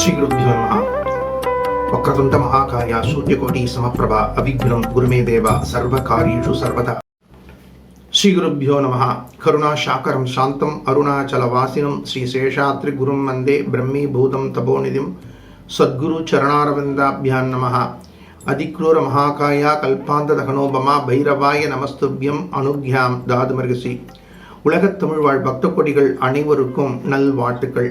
श्रीगुरुभ्यो वक्रतुण्ड महाकाय सूर्यकोटि समप्रभा अभिघ्नं गुरुमे देव सर्वकार्येषु सर्वदा श्रीगुरुभ्यो नमः करुणाशाकरं शान्तम् अरुणाचलवासिनं श्रीशेषात्रिगुरुं वन्दे ब्रह्मीभूतं तपोनिधिं सद्गुरुचरणारविन्दाभ्यां नमः अधिक्रूरमहाकाय कल्पान्तदहनोपमा भैरवाय நமஸ்துபியம் அனுக்யாம் தாதுமர்கசி உலகத் தமிழ் வாழ் பக்த கொடிகள் அனைவருக்கும் நல்வாழ்த்துக்கள்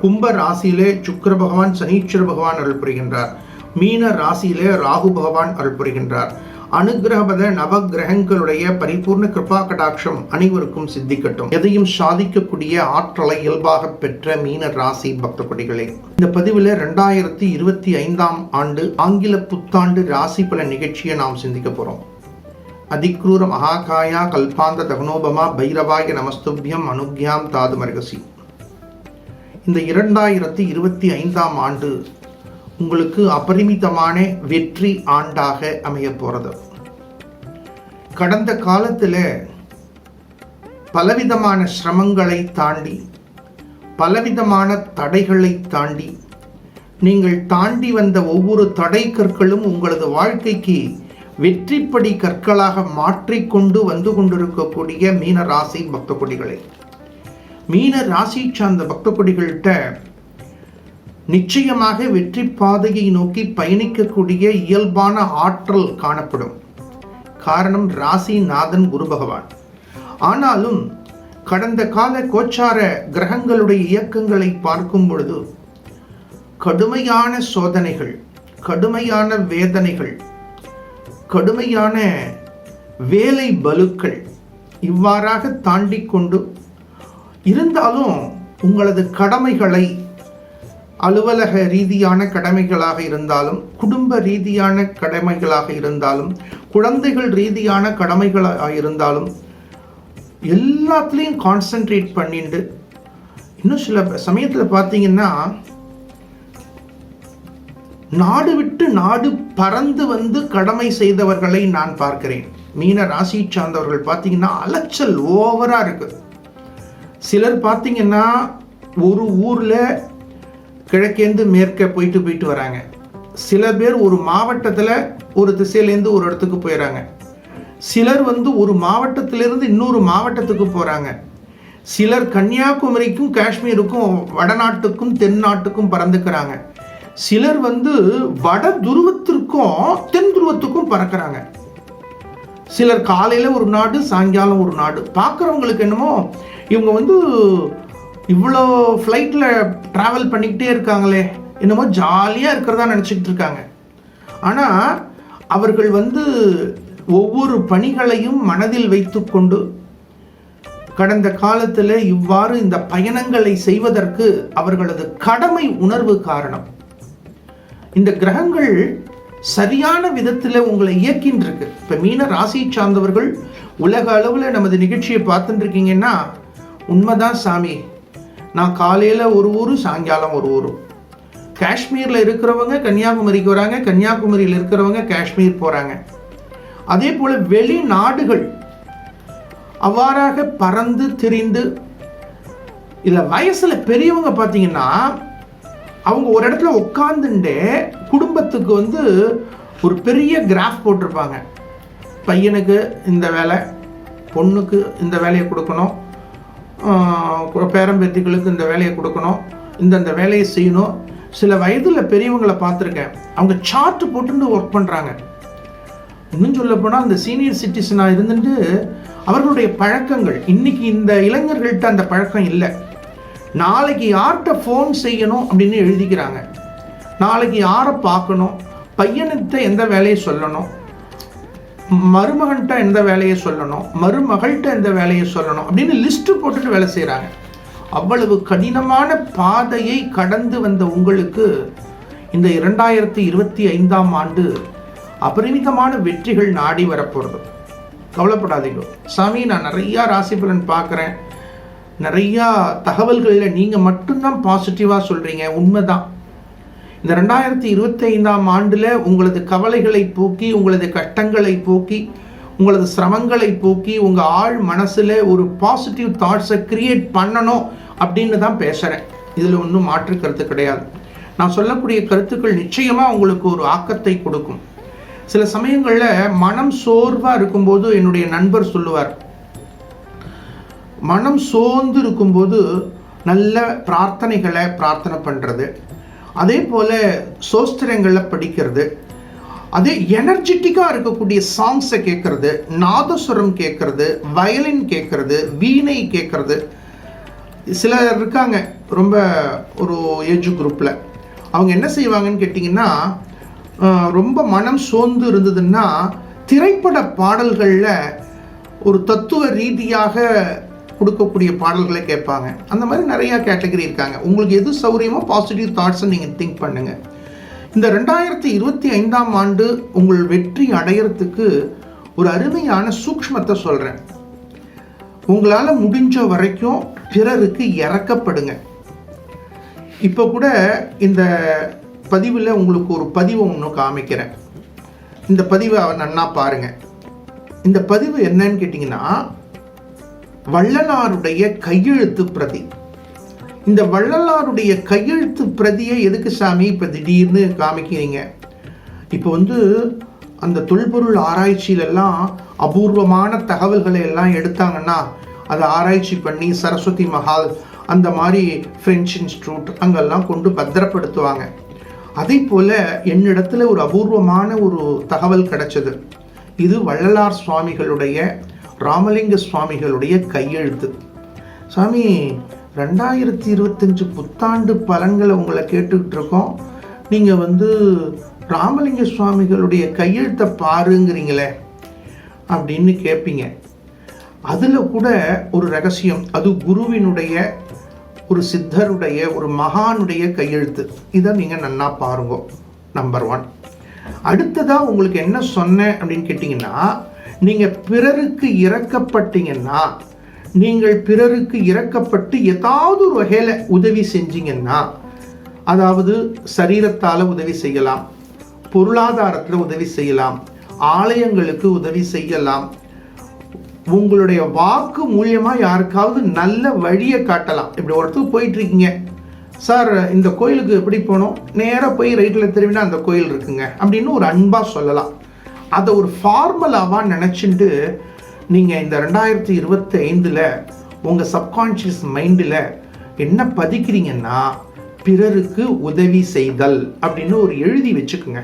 கும்ப ராசியிலே சுக்கர பகவான் சனீஸ்வர பகவான் அருள் புரிகின்றார். மீன ராசியிலே ராகு பகவான் அருள் புரிகின்றார். அனுகிரகபத நவ கிரகங்களுடைய பரிபூர்ண கிருபா கடாட்சம் அனைவருக்கும் சித்திக்கட்டும். எதையும் சாதிக்கக்கூடிய ஆற்றலை இயல்பாக பெற்ற மீன ராசி பக்த கொடிகளே இந்த பதிவில் ரெண்டாயிரத்தி இருபத்தி ஐந்தாம் ஆண்டு ஆங்கில புத்தாண்டு ராசி பல நிகழ்ச்சியை நாம் சிந்திக்க போகிறோம் அதிக்ரூர மகாகாயா கல்பாந்த தகனோபமா பைரவாய நமஸ்துபியம் அனுக்யாம் தாது மரகசி இந்த இரண்டாயிரத்தி இருபத்தி ஐந்தாம் ஆண்டு உங்களுக்கு அபரிமிதமான வெற்றி ஆண்டாக அமைய போகிறது கடந்த காலத்தில் பலவிதமான சிரமங்களை தாண்டி பலவிதமான தடைகளை தாண்டி நீங்கள் தாண்டி வந்த ஒவ்வொரு தடை கற்களும் உங்களது வாழ்க்கைக்கு வெற்றிப்படி கற்களாக மாற்றிக்கொண்டு வந்து கொண்டிருக்கக்கூடிய மீனராசி பக்த கொடிகளை மீன ராசி சார்ந்த பக்த கொடிகள்கிட்ட நிச்சயமாக வெற்றி பாதையை நோக்கி பயணிக்கக்கூடிய இயல்பான ஆற்றல் காணப்படும். காரணம் ராசி நாதன் குரு பகவான். ஆனாலும் கடந்த கால கோச்சார கிரகங்களுடைய இயக்கங்களை பார்க்கும் பொழுது கடுமையான சோதனைகள் கடுமையான வேதனைகள் கடுமையான வேலை பலுக்கள் இவ்வாறாக தாண்டி கொண்டு இருந்தாலும் உங்களது கடமைகளை அலுவலக ரீதியான கடமைகளாக இருந்தாலும் குடும்ப ரீதியான கடமைகளாக இருந்தாலும் குழந்தைகள் ரீதியான கடமைகளாக இருந்தாலும் எல்லாத்துலேயும் கான்சென்ட்ரேட் பண்ணிட்டு இன்னும் சில சமயத்தில் பார்த்தீங்கன்னா நாடு விட்டு நாடு பறந்து வந்து கடமை செய்தவர்களை நான் பார்க்கிறேன். மீன ராசி சார்ந்தவர்கள் பார்த்தீங்கன்னா அலைச்சல் ஓவராக இருக்குது சிலர் பார்த்திங்கன்னா ஒரு ஊரில் கிழக்கேந்து மேற்க போயிட்டு போயிட்டு வராங்க. சில பேர் ஒரு மாவட்டத்தில் ஒரு திசையிலேருந்து ஒரு இடத்துக்கு போயிடறாங்க சிலர் வந்து ஒரு மாவட்டத்திலிருந்து இன்னொரு மாவட்டத்துக்கு போகிறாங்க சிலர் கன்னியாகுமரிக்கும் காஷ்மீருக்கும் வடநாட்டுக்கும் தென்னாட்டுக்கும் பறந்துக்கிறாங்க. சிலர் வந்து வட துருவத்திற்கும் தென் துருவத்துக்கும் பறக்கிறாங்க. சிலர் காலையில் ஒரு நாடு சாயங்காலம் ஒரு நாடு. பார்க்குறவங்களுக்கு என்னமோ இவங்க வந்து இவ்வளோ ஃப்ளைட்டில் ட்ராவல் பண்ணிக்கிட்டே இருக்காங்களே. என்னமோ ஜாலியாக இருக்கிறதா நினச்சிக்கிட்டு இருக்காங்க. ஆனால் அவர்கள் வந்து ஒவ்வொரு பணிகளையும் மனதில் வைத்துக்கொண்டு கடந்த காலத்தில் இவ்வாறு இந்த பயணங்களை செய்வதற்கு அவர்களது கடமை உணர்வு காரணம். இந்த கிரகங்கள் சரியான விதத்தில் உங்களை இயக்கின்றிருக்கு. இப்போ மீன ராசி சார்ந்தவர்கள் உலக அளவில் நமது நிகழ்ச்சியை பார்த்துட்டு இருக்கீங்கன்னா உண்மைதான் சாமி. நான் காலையில் ஒரு ஊர் சாயங்காலம் ஒரு ஊர். காஷ்மீரில் இருக்கிறவங்க கன்னியாகுமரிக்கு வராங்க கன்னியாகுமரியில் இருக்கிறவங்க காஷ்மீர் போகிறாங்க அதே போல் வெளிநாடுகள் அவ்வாறாக பறந்து திரிந்து இதில் வயசில் பெரியவங்க பார்த்தீங்கன்னா அவங்க ஒரு இடத்துல உட்காந்துட்டே குடும்பத்துக்கு வந்து ஒரு பெரிய கிராஃப் போட்டிருப்பாங்க. பையனுக்கு இந்த வேலை பொண்ணுக்கு இந்த வேலையை கொடுக்கணும் பேரம்பேத்திகளுக்கு இந்த வேலையை கொடுக்கணும் இந்தந்த வேலையை செய்யணும். சில வயதில் பெரியவங்களை பார்த்துருக்கேன். அவங்க சார்ட் போட்டுட்டு ஒர்க் பண்ணுறாங்க இன்னும் சொல்லப்போனால் அந்த சீனியர் சிட்டிசனாக இருந்துட்டு அவர்களுடைய பழக்கங்கள். இன்னைக்கு இந்த இளைஞர்கள்ட்ட அந்த பழக்கம் இல்லை. நாளைக்கு யார்கிட்ட ஃபோன் செய்யணும் அப்படின்னு எழுதிக்கிறாங்க. நாளைக்கு யாரை பார்க்கணும்? பையனுக்கு எந்த வேலையை சொல்லணும்? மருமகன்கிட்ட எந்த வேலையை சொல்லணும்? மருமகள்கிட்ட எந்த வேலையை சொல்லணும்? அப்படின்னு லிஸ்ட்டு போட்டுட்டு வேலை செய்கிறாங்க அவ்வளவு கடினமான பாதையை கடந்து வந்த உங்களுக்கு இந்த இரண்டாயிரத்தி இருபத்தி ஐந்தாம் ஆண்டு அபரிமிதமான வெற்றிகள் நாடி வரப்போகிறது கவலைப்படாதீங்க. சாமி நான் நிறையா ராசி பலன் பார்க்குறேன். நிறையா தகவல்களில் நீங்கள் மட்டும்தான் பாசிட்டிவாக சொல்கிறீங்க உண்மைதான். இந்த ரெண்டாயிரத்தி இருபத்தைந்தாம் ஆண்டில் உங்களது கவலைகளை போக்கி உங்களது கஷ்டங்களை போக்கி உங்களது சிரமங்களை போக்கி உங்கள் ஆள் மனசில் ஒரு பாசிட்டிவ் தாட்ஸை கிரியேட் பண்ணணும் அப்படின்னு தான் பேசுகிறேன் இதில் ஒன்றும் மாற்று கருத்து கிடையாது. நான் சொல்லக்கூடிய கருத்துக்கள் நிச்சயமாக உங்களுக்கு ஒரு ஆக்கத்தை கொடுக்கும். சில சமயங்களில் மனம் சோர்வாக இருக்கும்போது என்னுடைய நண்பர் சொல்லுவார் மனம் சோர்ந்து இருக்கும்போது நல்ல பிரார்த்தனைகளை பிரார்த்தனை பண்ணுறது அதே போல் சோஸ்திரங்களில் படிக்கிறது அதே எனர்ஜெட்டிக்காக இருக்கக்கூடிய சாங்ஸை கேட்குறது நாதஸ்வரம் கேட்குறது வயலின் கேட்குறது வீணை கேட்குறது. சிலர் இருக்காங்க ரொம்ப ஒரு ஏஜ் குரூப்பில் அவங்க என்ன செய்வாங்கன்னு கேட்டிங்கன்னா ரொம்ப மனம் சோர்ந்து இருந்ததுன்னா திரைப்பட பாடல்களில் ஒரு தத்துவ ரீதியாக கொடுக்கக்கூடிய பாடல்களை கேட்பாங்க. அந்த மாதிரி நிறையா கேட்டகரி இருக்காங்க. உங்களுக்கு எது சௌரியமோ பாசிட்டிவ் தாட்ஸை நீங்கள் திங்க் பண்ணுங்கள் இந்த ரெண்டாயிரத்தி இருபத்தி ஐந்தாம் ஆண்டு உங்கள் வெற்றி அடையறதுக்கு ஒரு அருமையான சூக்ஷ்மத்தை சொல்கிறேன் உங்களால் முடிஞ்ச வரைக்கும் பிறருக்கு இறக்கப்படுங்க. இப்போ கூட இந்த பதிவில் உங்களுக்கு ஒரு பதிவை ஒன்று காமிக்கிறேன். இந்த பதிவை நன்னா பாருங்கள் இந்த பதிவு என்னன்னு கேட்டிங்கன்னா வள்ளலாருடைய கையெழுத்து பிரதி. இந்த வள்ளலாருடைய கையெழுத்து பிரதியை எதுக்கு சாமி இப்போ திடீர்னு காமிக்கிறீங்க? இப்போ வந்து அந்த தொல்பொருள் ஆராய்ச்சியிலெல்லாம் அபூர்வமான தகவல்களை எல்லாம் எடுத்தாங்கன்னா அதை ஆராய்ச்சி பண்ணி சரஸ்வதி மஹால் அந்த மாதிரி ஃப்ரெஞ்ச் இன்ஸ்டியூட் அங்கெல்லாம் கொண்டு பத்திரப்படுத்துவாங்க. அதே போல் என்னிடத்துல ஒரு அபூர்வமான ஒரு தகவல் கிடைச்சது. இது வள்ளலார் சுவாமிகளுடைய ராமலிங்க சுவாமிகளுடைய கையெழுத்து. சாமி ரெண்டாயிரத்தி இருபத்தஞ்சு புத்தாண்டு பலன்களை உங்களை கேட்டுக்கிட்டு இருக்கோம் நீங்கள் வந்து ராமலிங்க சுவாமிகளுடைய கையெழுத்தை பாருங்கிறீங்களே அப்படின்னு கேட்பீங்க அதில் கூட ஒரு ரகசியம் அது குருவினுடைய ஒரு சித்தருடைய ஒரு மகானுடைய கையெழுத்து. இதை நீங்கள் நன்னா பாருங்க நம்பர் ஒன் அடுத்ததாக உங்களுக்கு என்ன சொன்னேன் அப்படின்னு கேட்டிங்கன்னா நீங்கள் பிறருக்கு இறக்கப்பட்டீங்கன்னா நீங்கள் பிறருக்கு இறக்கப்பட்டு ஏதாவது ஒரு வகையில் உதவி செஞ்சீங்கன்னா அதாவது சரீரத்தால் உதவி செய்யலாம் பொருளாதாரத்தில் உதவி செய்யலாம் ஆலயங்களுக்கு உதவி செய்யலாம் உங்களுடைய வாக்கு மூலியமாக யாருக்காவது நல்ல வழியை காட்டலாம். இப்படி ஒருத்தர் போயிட்டுருக்கீங்க. சார் இந்த கோயிலுக்கு எப்படி போகணும் நேராக போய் ரைட்டில் திரும்பினா அந்த கோயில் இருக்குங்க. அப்படின்னு ஒரு அன்பாக சொல்லலாம். அதை ஒரு ஃபார்முலாவாக நினச்சிட்டு நீங்கள் இந்த ரெண்டாயிரத்தி இருபத்தி ஐந்தில் உங்கள் சப்கான்ஷியஸ் மைண்டில் என்ன பதிக்கிறீங்கன்னா பிறருக்கு உதவி செய்தல் அப்படின்னு ஒரு எழுதி வச்சுக்கோங்க.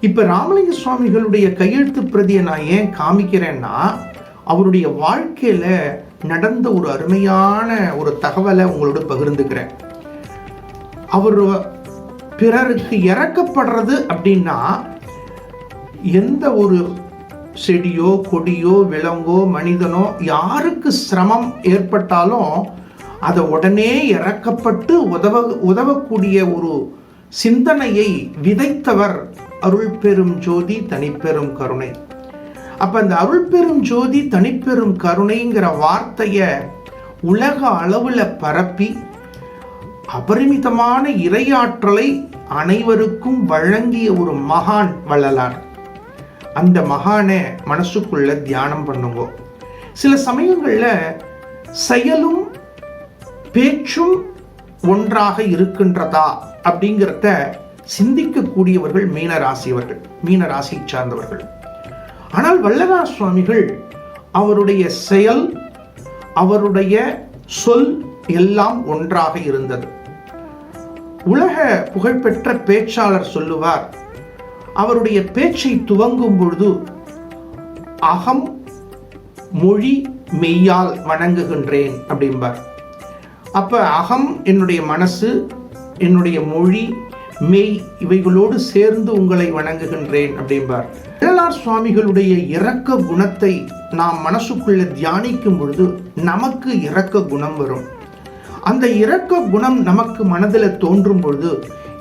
இப்போ ராமலிங்க சுவாமிகளுடைய கையெழுத்து பிரதியை நான் ஏன் காமிக்கிறேன்னா அவருடைய வாழ்க்கையில் நடந்த ஒரு அருமையான ஒரு தகவலை உங்களோட பகிர்ந்துக்கிறேன். அவர் பிறருக்கு இறக்கப்படுறது அப்படின்னா எந்த ஒரு செடியோ கொடியோ விலங்கோ மனிதனோ யாருக்கு சிரமம் ஏற்பட்டாலும் அதை உடனே இறக்கப்பட்டு உதவ உதவக்கூடிய ஒரு சிந்தனையை விதைத்தவர் அருள் பெரும் ஜோதி தனிப்பெரும் கருணை. அப்போ அந்த அருள் பெரும் ஜோதி தனிப்பெரும் கருணைங்கிற வார்த்தையை உலக அளவில் பரப்பி அபரிமிதமான இறையாற்றலை அனைவருக்கும் வழங்கிய ஒரு மகான் வள்ளலார். அந்த மகானை மனசுக்குள்ள தியானம் பண்ணுங்க. சில சமயங்களில் செயலும் பேச்சும் ஒன்றாக இருக்கின்றதா அப்படிங்கிறத சிந்திக்கக்கூடியவர்கள் மீன ராசியவர்கள் மீன சார்ந்தவர்கள். ஆனால் வல்லரா சுவாமிகள் அவருடைய செயல் அவருடைய சொல் எல்லாம் ஒன்றாக இருந்தது. உலக புகழ்பெற்ற பேச்சாளர் சொல்லுவார் அவருடைய பேச்சை துவங்கும் பொழுது அகம் மொழி மெய்யால் வணங்குகின்றேன் அப்படிம்பார். அப்ப அகம் என்னுடைய மனசு என்னுடைய மொழி மெய் இவைகளோடு சேர்ந்து உங்களை வணங்குகின்றேன் அப்படிம்பார். வள்ளலார் சுவாமிகளுடைய இரக்க குணத்தை நாம் மனசுக்குள்ளே தியானிக்கும் பொழுது நமக்கு இரக்க குணம் வரும். அந்த இரக்க குணம் நமக்கு மனதில் தோன்றும் பொழுது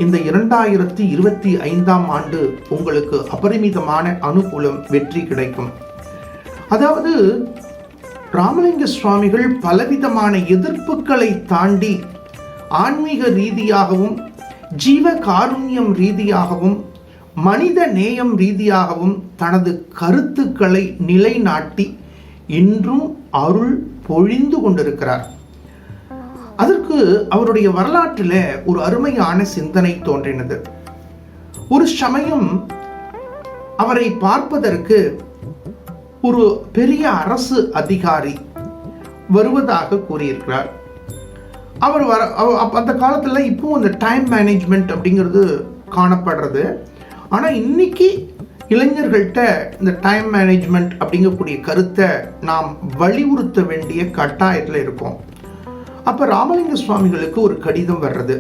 இந்த இரண்டாயிரத்தி இருபத்தி ஐந்தாம் ஆண்டு உங்களுக்கு அபரிமிதமான அனுகூலம் வெற்றி கிடைக்கும். அதாவது ராமலிங்க சுவாமிகள் பலவிதமான எதிர்ப்புகளை தாண்டி ஆன்மீக ரீதியாகவும் ஜீவ காருண்யம் ரீதியாகவும் மனித நேயம் ரீதியாகவும் தனது கருத்துக்களை நிலைநாட்டி இன்றும் அருள் பொழிந்து கொண்டிருக்கிறார். அதற்கு அவருடைய வரலாற்றில் ஒரு அருமையான சிந்தனை தோன்றினது. ஒரு சமயம் அவரை பார்ப்பதற்கு ஒரு பெரிய அரசு அதிகாரி வருவதாக கூறியிருக்கிறார். அவர் வர அந்த காலத்தில் இப்பவும் அந்த டைம் மேனேஜ்மெண்ட் அப்படிங்கிறது காணப்படுறது. ஆனால் இன்னைக்கு இளைஞர்கள்ட்ட இந்த டைம் மேனேஜ்மெண்ட் அப்படிங்கக்கூடிய கருத்தை நாம் வலியுறுத்த வேண்டிய கட்டாயத்தில் இருக்கோம். அப்போ ராமலிங்க சுவாமிகளுக்கு ஒரு கடிதம் வர்றது.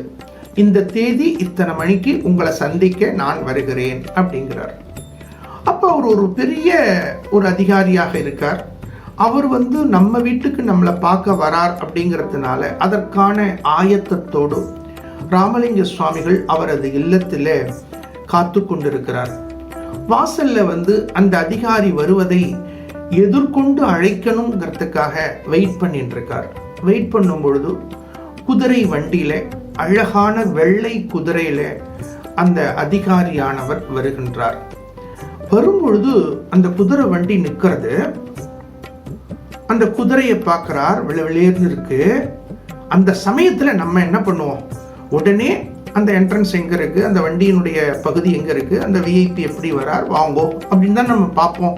இந்த தேதி இத்தனை மணிக்கு உங்களை சந்திக்க நான் வருகிறேன் அப்படிங்கிறார். அப்போ அவர் ஒரு பெரிய ஒரு அதிகாரியாக இருக்கார். அவர் வந்து நம்ம வீட்டுக்கு நம்மளை பார்க்க வரார் அப்படிங்கிறதுனால அதற்கான ஆயத்தத்தோடு ராமலிங்க சுவாமிகள் அவரது இல்லத்தில் காத்து கொண்டிருக்கிறார். வாசல்ல வந்து அந்த அதிகாரி வருவதை எதிர்கொண்டு அழைக்கணுங்கிறதுக்காக வெயிட் பண்ணிட்டு இருக்கார் வெயிட் பண்ணும் பொழுது குதிரை வண்டியில் அழகான வெள்ளை குதிரையில் அந்த அதிகாரியானவர் வருகின்றார். வரும்பொழுது அந்த குதிரை வண்டி நிற்கிறது. அந்த குதிரையை பார்க்குறார் வெளியேர்ந்து இருக்கு. அந்த சமயத்தில் நம்ம என்ன பண்ணுவோம்? உடனே அந்த என்ட்ரன்ஸ் எங்கே இருக்குது அந்த வண்டியினுடைய பகுதி எங்கே இருக்குது அந்த விஐபி எப்படி வரார்? வாங்கோ அப்படின்னு தான் நம்ம பார்ப்போம்.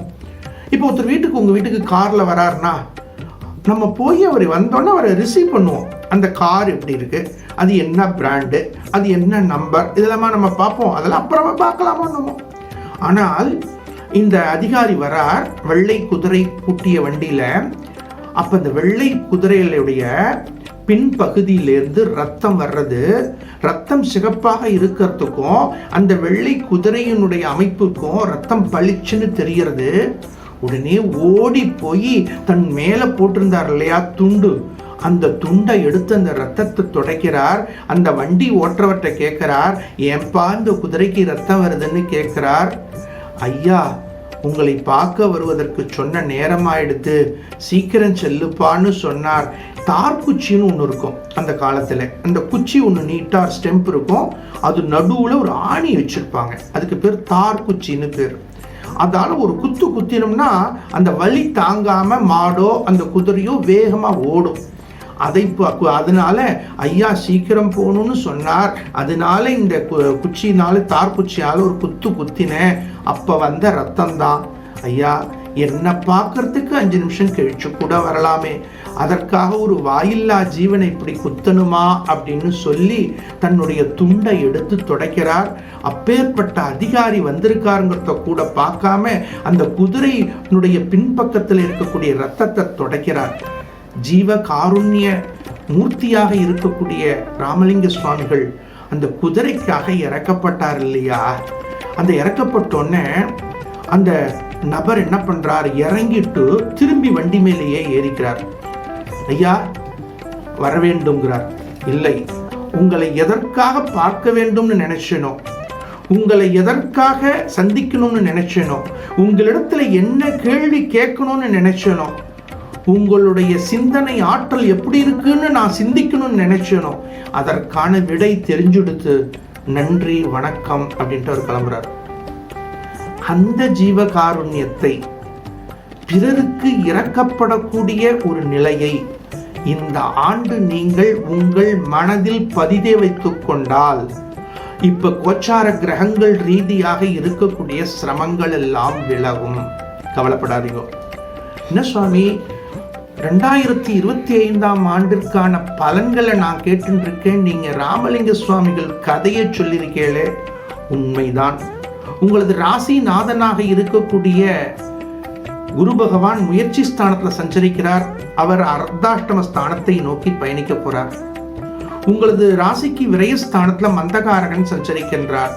இப்போ ஒருத்தர் வீட்டுக்கு உங்கள் வீட்டுக்கு காரில் வராருன்னா நம்ம போய் அவர் வந்தோன்னே அவரை ரிசீவ் பண்ணுவோம். அந்த கார் எப்படி இருக்குது அது என்ன பிராண்டு அது என்ன நம்பர் இதெல்லாமா நம்ம பார்ப்போம். அதெல்லாம் அப்புறமா பார்க்கலாமா நம்ம ஆனால் இந்த அதிகாரி வரார் வெள்ளை குதிரை பூட்டிய வண்டியில். அப்போ இந்த வெள்ளை குதிரைகளுடைய பின்பகுதியிலேருந்து ரத்தம் வர்றது ரத்தம் சிகப்பாக இருக்கிறதுக்கும் அந்த வெள்ளை குதிரையினுடைய அமைப்புக்கும் ரத்தம் பளிச்சுன்னு தெரிகிறது. உடனே ஓடி போய் தன் மேலே போட்டிருந்தார் இல்லையா துண்டு. அந்த துண்டை எடுத்து அந்த ரத்தத்தை துடைக்கிறார். அந்த வண்டி ஓட்டுறவர்கிட்ட கேட்குறார் ஏன்பா இந்த குதிரைக்கு ரத்தம் வருதுன்னு கேட்குறார்? ஐயா உங்களை பார்க்க வருவதற்கு சொன்ன நேரமாயிடுத்து சீக்கிரம் செல்லுப்பான்னு சொன்னார். தார் குச்சின்னு ஒன்று இருக்கும் அந்த காலத்தில். அந்த குச்சி ஒன்று நீட்டாக ஸ்டெம்ப் இருக்கும். அது நடுவில் ஒரு ஆணி வச்சிருப்பாங்க. அதுக்கு பேர் தார் குச்சின்னு பேர். அதால் ஒரு குத்து குத்தினோம்னா அந்த வலி தாங்காமல் மாடோ அந்த குதிரையோ வேகமாக ஓடும். அதை இப்போ அதனால ஐயா சீக்கிரம் போகணும்னு சொன்னார். அதனால இந்த கு- குச்சினால தார் குச்சியால் ஒரு குத்து குத்தினேன். அப்போ வந்த ரத்தம் தான் ஐயா என்ன பார்க்கறதுக்கு அஞ்சு நிமிஷம் கழிச்சு கூட வரலாமே. அதற்காக ஒரு வாயில்லா ஜீவனை இப்படி குத்தணுமா அப்படின்னு சொல்லி தன்னுடைய துண்டை எடுத்து துடைக்கிறார். அப்பேற்பட்ட அதிகாரி வந்திருக்காருங்கிறத கூட பார்க்காம அந்த குதிரையினுடைய பின்பக்கத்தில் இருக்கக்கூடிய ரத்தத்தை துடைக்கிறார். ஜீவ காருண்ய மூர்த்தியாக இருக்கக்கூடிய ராமலிங்க சுவாமிகள் அந்த குதிரைக்காக இறக்கப்பட்டார் இல்லையா? அந்த இறக்கப்பட்டோன்னே அந்த நபர் என்ன பண்றார்? இறங்கிட்டு திரும்பி வண்டி மேலேயே ஏறிக்கிறார். ஐயா வர வேண்டும்ங்கிறார் இல்லை உங்களை எதற்காக பார்க்க வேண்டும்னு நினைச்சேனோ உங்களை எதற்காக சந்திக்கணும்னு நினைச்சேனோ உங்களிடத்துல என்ன கேள்வி கேட்கணும்னு நினைச்சேனோ உங்களுடைய சிந்தனை ஆற்றல் எப்படி இருக்குன்னு நான் சிந்திக்கணும்னு நினைச்சேனோ அதற்கான விடை தெரிஞ்சுடுத்து நன்றி வணக்கம் அப்படின்ட்டு அவர் கிளம்புறார். அந்த ஜீவகாருண்யத்தை பிறருக்கு இறக்கப்படக்கூடிய ஒரு நிலையை இந்த ஆண்டு நீங்கள் உங்கள் மனதில் பதிதே வைத்துக் கொண்டால் இப்ப கோச்சார கிரகங்கள் ரீதியாக இருக்கக்கூடிய சிரமங்கள் எல்லாம் விலகும். கவலைப்படாதீங்க. என்ன சுவாமி ரெண்டாயிரத்தி இருபத்தி ஐந்தாம் ஆண்டிற்கான பலன்களை நான் கேட்டுருக்கேன் இருக்கேன் நீங்க ராமலிங்க சுவாமிகள் கதையை சொல்லியிருக்கீங்களே உண்மைதான். உங்களது ராசிநாதனாக இருக்கக்கூடிய குரு பகவான் முயற்சி ஸ்தானத்துல சஞ்சரிக்கிறார். அவர் அர்த்தாஷ்டம ஸ்தானத்தை நோக்கி பயணிக்க போறார். உங்களது ராசிக்கு விரயஸ்தானத்துல மந்தகாரகன் சஞ்சரிக்கின்றார்.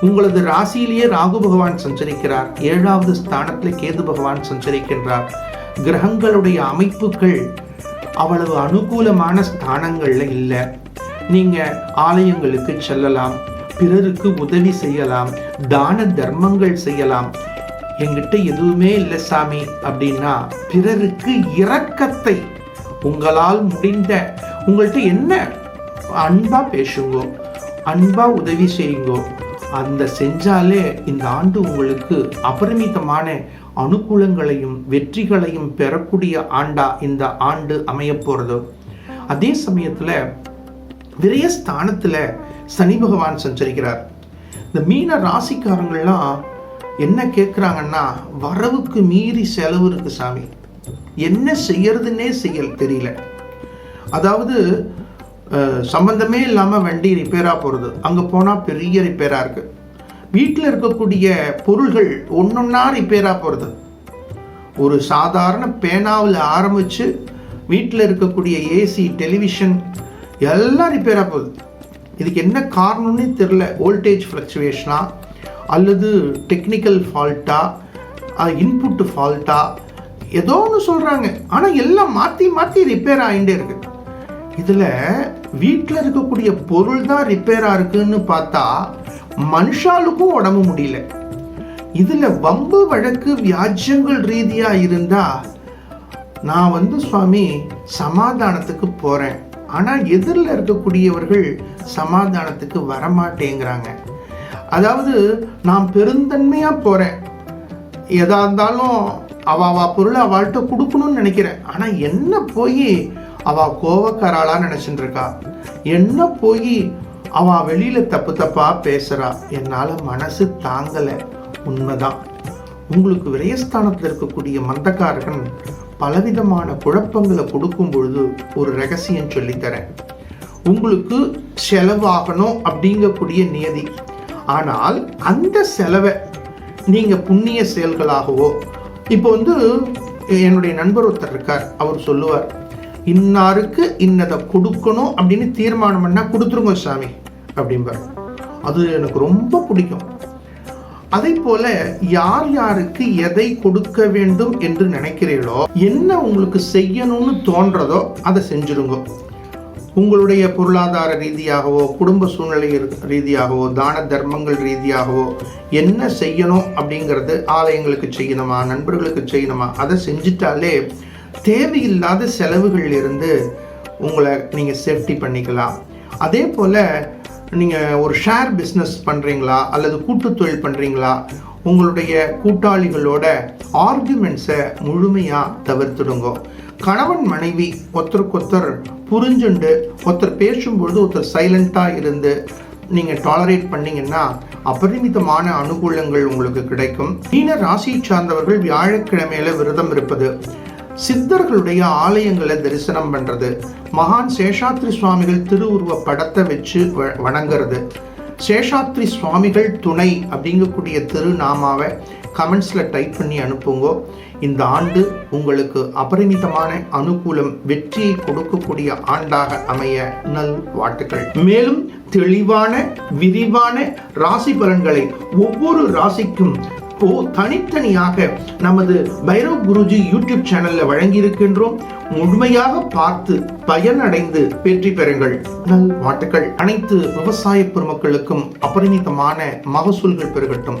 உங்களது ராசியிலேயே ராகு பகவான் சஞ்சரிக்கிறார். ஏழாவது ஸ்தானத்துல கேது பகவான் சஞ்சரிக்கின்றார். கிரகங்களுடைய அமைப்புகள் அவ்வளவு அனுகூலமான ஸ்தானங்கள்ல இல்லை. நீங்க ஆலயங்களுக்கு செல்லலாம். பிறருக்கு உதவி செய்யலாம். தான தர்மங்கள் செய்யலாம். என்கிட்ட எதுவுமே இல்லை சாமி. அப்படின்னா பிறருக்கு இரக்கத்தை உங்களால் முடிந்த உங்கள்கிட்ட என்ன? அன்பா பேசுங்கோ. அன்பா உதவி செய்யுங்கோ. அந்த செஞ்சாலே இந்த ஆண்டு உங்களுக்கு அபரிமிதமான அனுகூலங்களையும் வெற்றிகளையும் பெறக்கூடிய ஆண்டா இந்த ஆண்டு அமைய போறது. அதே சமயத்துல விரயஸ்தானத்துல சனி பகவான் சஞ்சரிக்கிறார். இந்த மீன ராசிக்காரங்கள்லாம் என்ன கேட்குறாங்கன்னா வரவுக்கு மீறி செலவு இருக்குது சாமி. என்ன செய்யறதுன்னே செய்யல் தெரியல. அதாவது சம்பந்தமே இல்லாமல் வண்டி ரிப்பேராக போகிறது அங்கே போனால் பெரிய ரிப்பேராக இருக்குது வீட்டில் இருக்கக்கூடிய பொருள்கள் ஒன்றொன்னா ரிப்பேராக போகிறது ஒரு சாதாரண பேனாவில் ஆரம்பித்து வீட்டில் இருக்கக்கூடிய ஏசி டெலிவிஷன் எல்லாம் ரிப்பேராக போகுது. இதுக்கு என்ன காரணம்னே தெரில வோல்டேஜ் ஃப்ளக்சுவேஷனாக அல்லது டெக்னிக்கல் ஃபால்ட்டா இன்புட்டு ஃபால்ட்டா ஏதோ ஒன்று சொல்கிறாங்க ஆனால் எல்லாம் மாற்றி மாற்றி ரிப்பேர் ஆகிட்டே இருக்கு. இதில் வீட்டில் இருக்கக்கூடிய பொருள் தான் ரிப்பேராக இருக்குன்னு பார்த்தா மனுஷாலுக்கும் உடம்பு முடியல. இதில் வம்பு வழக்கு வியாஜ்யங்கள் ரீதியாக இருந்தால் நான் வந்து சுவாமி சமாதானத்துக்கு போகிறேன் ஆனால் எதிரில் இருக்கக்கூடியவர்கள் சமாதானத்துக்கு வரமாட்டேங்கிறாங்க. அதாவது நான் பெருந்தன்மையாக போகிறேன் எதா இருந்தாலும் அவ அவ பொருளை அவள்கிட்ட கொடுக்கணும்னு நினைக்கிறேன். ஆனால் என்ன போய் அவ கோவக்காராளா நினச்சிட்டு இருக்கா என்ன போய் அவ வெளியில் தப்பு தப்பா பேசுகிறா என்னால் மனசு தாங்கலை. உண்மைதான். உங்களுக்கு விரயஸ்தானத்தில் இருக்கக்கூடிய மந்தக்காரகன் பலவிதமான குழப்பங்களை கொடுக்கும் பொழுது ஒரு ரகசியம் சொல்லித்தரேன். உங்களுக்கு செலவாகணும் அப்படிங்கக்கூடிய நியதி. ஆனால் அந்த செலவை நீங்கள் புண்ணிய செயல்களாகவோ இப்போ வந்து என்னுடைய நண்பர் ஒருத்தர் இருக்கார் அவர் சொல்லுவார் இன்னாருக்கு இன்னதை கொடுக்கணும் அப்படின்னு தீர்மானம் பண்ணால் கொடுத்துருங்க சாமி அப்படிம்பார். அது எனக்கு ரொம்ப பிடிக்கும். அதே போல யார் யாருக்கு எதை கொடுக்க வேண்டும் என்று நினைக்கிறீர்களோ என்ன உங்களுக்கு செய்யணும்னு தோன்றதோ அதை செஞ்சிருங்க. உங்களுடைய பொருளாதார ரீதியாகவோ குடும்ப சூழ்நிலை ரீதியாகவோ தான தர்மங்கள் ரீதியாகவோ என்ன செய்யணும் அப்படிங்கிறது ஆலயங்களுக்கு செய்யணுமா நண்பர்களுக்கு செய்யணுமா அதை செஞ்சிட்டாலே தேவையில்லாத செலவுகள் இருந்து உங்களை நீங்கள் சேஃப்டி பண்ணிக்கலாம். அதே போல் நீங்கள் ஒரு ஷேர் பிஸ்னஸ் பண்ணுறீங்களா அல்லது கூட்டுத்தொழில் பண்ணுறீங்களா உங்களுடைய கூட்டாளிகளோட ஆர்குமெண்ட்ஸை முழுமையாக தவிர்த்துடுங்க. கணவன் மனைவி ஒருத்தருக்கொத்தர் புரிஞ்சுண்டு. ஒருத்தர் பேசும்பொழுது ஒருத்தர் சைலண்ட்டாக இருந்து நீங்கள் டாலரேட் பண்ணீங்கன்னா அபரிமிதமான அனுகூலங்கள் உங்களுக்கு கிடைக்கும். மீன ராசி சார்ந்தவர்கள் வியாழக்கிழமையில விரதம் இருப்பது சித்தர்களுடைய ஆலயங்களை தரிசனம் பண்ணுறது மகான் சேஷாத்ரி சுவாமிகள் திருவுருவ படத்தை வச்சு வ- வணங்குறது. சேஷாத்ரி சுவாமிகள் துணை அப்படிங்கக்கூடிய திருநாமாவை கமெண்ட்ஸில் டைப் பண்ணி அனுப்புங்க. இந்த ஆண்டு உங்களுக்கு அபரிமிதமான அனுகூலம் வெற்றியை கொடுக்கக்கூடிய ஆண்டாக அமைய நல் வாழ்த்துக்கள். மேலும் தெளிவான விரிவான ராசி பலன்களை ஒவ்வொரு ராசிக்கும் ஓ தனித்தனியாக நமது பைரவ் குருஜி யூடியூப் சேனல்ல வழங்கி இருக்கின்றோம் முழுமையாக பார்த்து பயனடைந்து வெற்றி பெறுங்கள். நல் வாழ்த்துக்கள். அனைத்து விவசாய பெருமக்களுக்கும் அபரிமிதமான மகசூல்கள் பெருகட்டும்.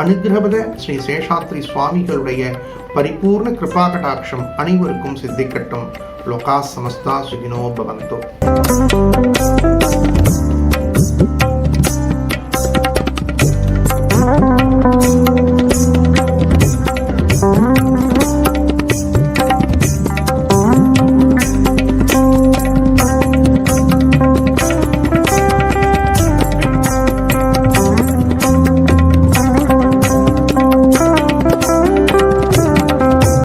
அனுகிரகத ஸ்ரீ சேஷாத்ரி சுவாமிகளுடைய பரிபூர்ண கிருபா கடாட்சம் அனைவருக்கும் சித்திக்கட்டும். லோகா சமஸ்தா சுகினோ பவந்தோ.